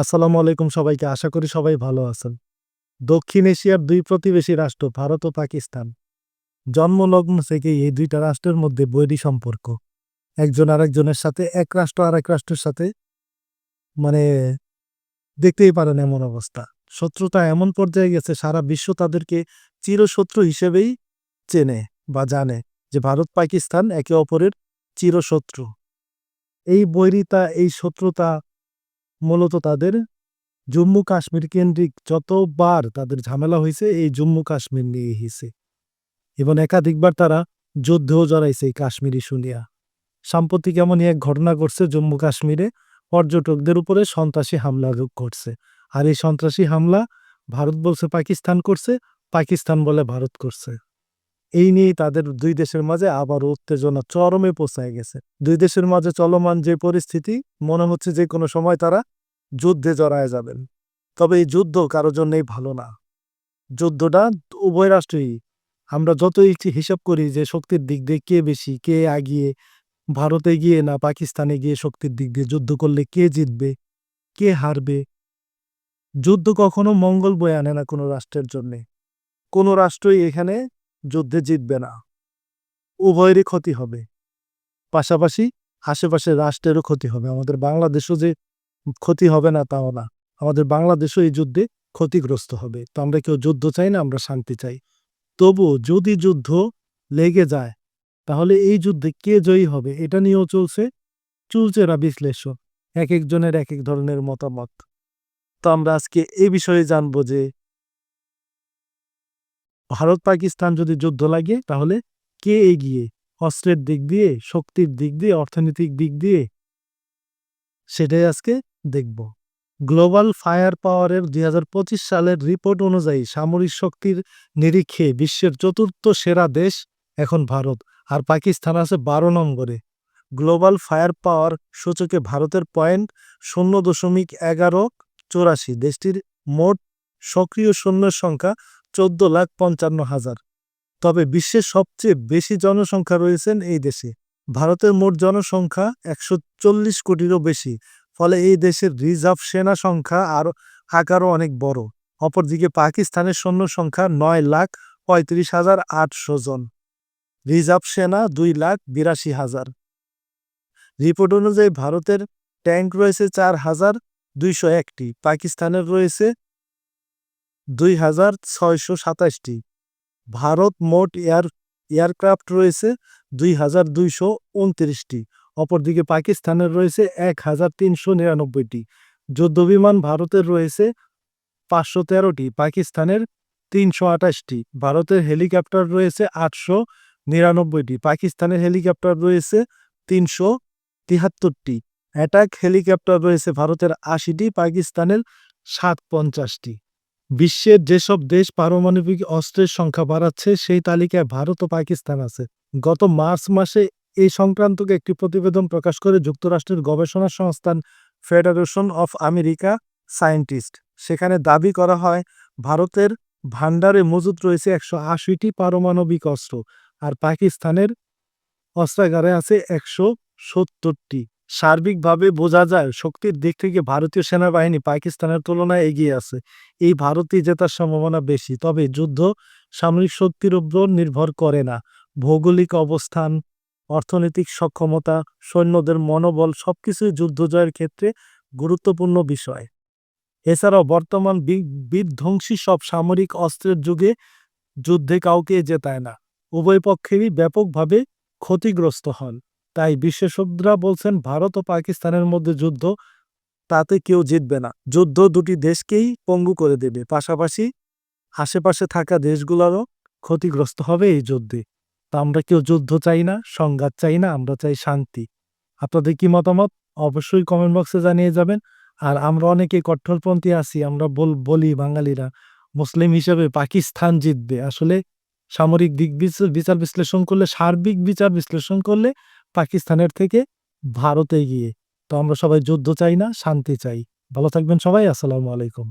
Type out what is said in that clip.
আসসালামু আলাইকুম সবাইকে। আশা করি সবাই ভালো আছেন। দক্ষিণ এশিয়ার দুই প্রতিবেশী রাষ্ট্র ভারত ও পাকিস্তান। জন্মলগ্ন থেকে এই দুইটা রাষ্ট্রের মধ্যে বৈরী সম্পর্ক। একজন আরেকজনের সাথে, এক রাষ্ট্র আরেক রাষ্ট্রের সাথে মানে দেখতেই পারেন এমন অবস্থা। শত্রুতা এমন পর্যায়ে গেছে, সারা বিশ্ব তাদেরকে চিরশত্রু হিসেবেই চেনে বা জানে যে ভারত, পাকিস্তান একে অপরের চিরশত্রু। এই বৈরিতা, এই শত্রুতা মূলত তাদের জম্মু কাশ্মীর কেন্দ্রিক যতবার তাদের ঝামেলা হয়েছে, এই জম্মু কাশ্মীর নিয়ে হয়েছে। এবং একাধিকবার তারা যুদ্ধেও জড়াইছে এই কাশ্মীরি শুনিয়া সাম্প্রতিক এমনই এক ঘটনা ঘটছে, জম্মু কাশ্মীরে পর্যটকদের উপরে সন্ত্রাসী হামলা করছে। আর এই সন্ত্রাসী হামলা ভারত বলছে পাকিস্তান করছে, পাকিস্তান বলে ভারত করছে। এই নিয়েই তাদের দুই দেশের মাঝে আবার উত্তেজনা চরমে পৌঁছায় গেছে। দুই দেশের মাঝে চলমান যে পরিস্থিতি, মনে হচ্ছে যে কোনো সময় তারা যুদ্ধে জড়ায় যাবেন। তবে এই যুদ্ধ কারোর জন্যই ভালো না। যুদ্ধটা উভয় রাষ্ট্রই। আমরা যতই হিসাব করি যে শক্তির দিক দিয়ে কে বেশি, কে আগিয়ে, ভারতে গিয়ে না পাকিস্তানে গিয়ে শক্তির দিক দিয়ে যুদ্ধ করলে কে জিতবে, কে হারবে? যুদ্ধ কখনো মঙ্গল বয়ে আনে না কোনো রাষ্ট্রের জন্যে। কোনো রাষ্ট্রই এখানে যুদ্ধে জিতবে না। উভয়েরই ক্ষতি হবে। পাশাপাশি আশেপাশের রাষ্ট্রেরও ক্ষতি হবে। আমাদের বাংলাদেশও যে ক্ষতি হবে না, তাও না। আমাদের বাংলাদেশও এই যুদ্ধে ক্ষতিগ্রস্ত হবে। তো আমরা কেউ যুদ্ধ চাই না, আমরা শান্তি চাই। তবু যদি যুদ্ধ লেগে যায়, তাহলে এই যুদ্ধে কে জয়ী হবে, এটা নিয়েও চলছে চুলচেরা বিশ্লেষণ। এক একজনের এক এক ধরনের মতামত। তো আমরা আজকে এই বিষয়ে জানব যে ভারত পাকিস্তান যদি যুদ্ধ লাগে, তাহলে কে এগিয়ে? অস্ত্রের দিক দিয়ে, শক্তির দিক দিয়ে, অর্থনৈতিক দিক দিয়ে? সেটাই আজকে দেখব। গ্লোবাল ফায়ার পাওয়ারের দুই সালের রিপোর্ট অনুযায়ী সামরিক শক্তির নিরীক্ষে বিশ্বের চতুর্থ সেরা দেশ এখন ভারত, আর পাকিস্তান আছে বারো নম্বরে। গ্লোবাল ফায়ার পাওয়ার সূচকে ভারতের পয়েন্ট শূন্য দশমিক এগারো চৌরাশি, দেশটির মোট সক্রিয় সৈন্যের সংখ্যা চোদ্দ লাখ পঞ্চান্ন হাজার। তবে বিশ্বের সবচেয়ে বেশি জনসংখ্যা রয়েছেন এই দেশে। ভারতের মোট জনসংখ্যা একশো চল্লিশ কোটিরও বেশি, ফলে এই দেশের রিজার্ভ সেনা সংখ্যা আরও আকারও অনেক বড়। অপরদিকে পাকিস্তানের সৈন্য সংখ্যা নয় লাখ পঁয়ত্রিশ হাজার আটশো জন। রিজার্ভ সেনা দুই লাখ বিরাশি হাজার। রিপোর্ট অনুযায়ী ভারতের ট্যাঙ্ক রয়েছে চার হাজার দুইশো একটি, পাকিস্তানের রয়েছে দুই হাজার ছয়শো সাতাশটি। ভারত মোট এয়ার, এয়ারক্রাফট রয়েছে দুই হাজার দুইশো উনত্রিশটি। অপরদিকে পাকিস্তানের রয়েছে এক হাজার তিনশো নিরানব্বইটি। যুদ্ধবিমান ভারতের রয়েছে পাঁচশো তেরোটি। পাকিস্তানের তিনশো আঠাশটি। ভারতের হেলিকপ্টার রয়েছে আটশো নিরানব্বইটি। পাকিস্তানের হেলিকপ্টার রয়েছে তিনশো তিহাত্তরটি। অ্যাটাক হেলিকপ্টার রয়েছে ভারতের আশিটি। পাকিস্তানের সাত পঞ্চাশটি বিশ্বের যেসব দেশ পারমাণবিক অস্ত্রের সংখ্যা বাড়াচ্ছে, সেই তালিকায় ভারত ও পাকিস্তান আছে। গত মার্চ মাসে এই সংক্রান্তকে একটি প্রতিবেদন প্রকাশ করে যুক্তরাষ্ট্রের গবেষণা সংস্থান ফেডারেশন অফ আমেরিকা সায়েন্টিস্ট, সেখানে দাবি করা হয়, ভারতের ভান্ডারে মজুদ রয়েছে একশো আশিটি পারমাণবিক অস্ত্র, আর পাকিস্তানের অস্ত্রাগারে আছে একশো সত্তরটি। সার্বিকভাবে বোঝা যায়, শক্তির দিক থেকে ভারতীয় সেনাবাহিনী পাকিস্তানের তুলনায় এগিয়ে আছে। এই ভারতই জেতার সম্ভাবনা বেশি, তবে যুদ্ধ সামরিক শক্তির উপর নির্ভর করে না। ভৌগোলিক অবস্থান, অর্থনৈতিক সক্ষমতা, সৈন্যদের মনোবল সবকিছুই যুদ্ধ জয়ের ক্ষেত্রে গুরুত্বপূর্ণ বিষয়। এছাড়াও বর্তমান বিধ্বংসী সব সামরিক অস্ত্রের যুগে যুদ্ধে কাউকে জেতায় না। উভয় পক্ষেরই ব্যাপকভাবে ক্ষতিগ্রস্ত হন। তাই বিশেষজ্ঞরা বলছেন, ভারত ও পাকিস্তানের মধ্যে যুদ্ধ, তাতে কেউ জিতবে না। যুদ্ধ দুটি দেশকেই পঙ্গু করে দেবে। পাশাপাশি আশেপাশে থাকা দেশগুলোরও ক্ষতিগ্রস্ত হবে এই যুদ্ধে। তা আমরা কেউ যুদ্ধ চাই না, সংঘাত চাই না, আমরা চাই শান্তি। আপনাদের কি মতামত? অবশ্যই কমেন্ট বক্সে জানিয়ে যাবেন। আর আমরা অনেকে কঠোরপন্থী আছি, আমরা বল, বলি বাঙালিরা, মুসলিম হিসেবে পাকিস্তান জিতবে। আসলে সামরিক দিক বিচার বিশ্লেষণ করলে, সার্বিক বিচার বিশ্লেষণ করলে পাকিস্তানের থেকে ভারতে গিয়ে। তো আমরা সবাই যুদ্ধ চাই না, শান্তি চাই। ভালো থাকবেন সবাই, আসসালামু আলাইকুম।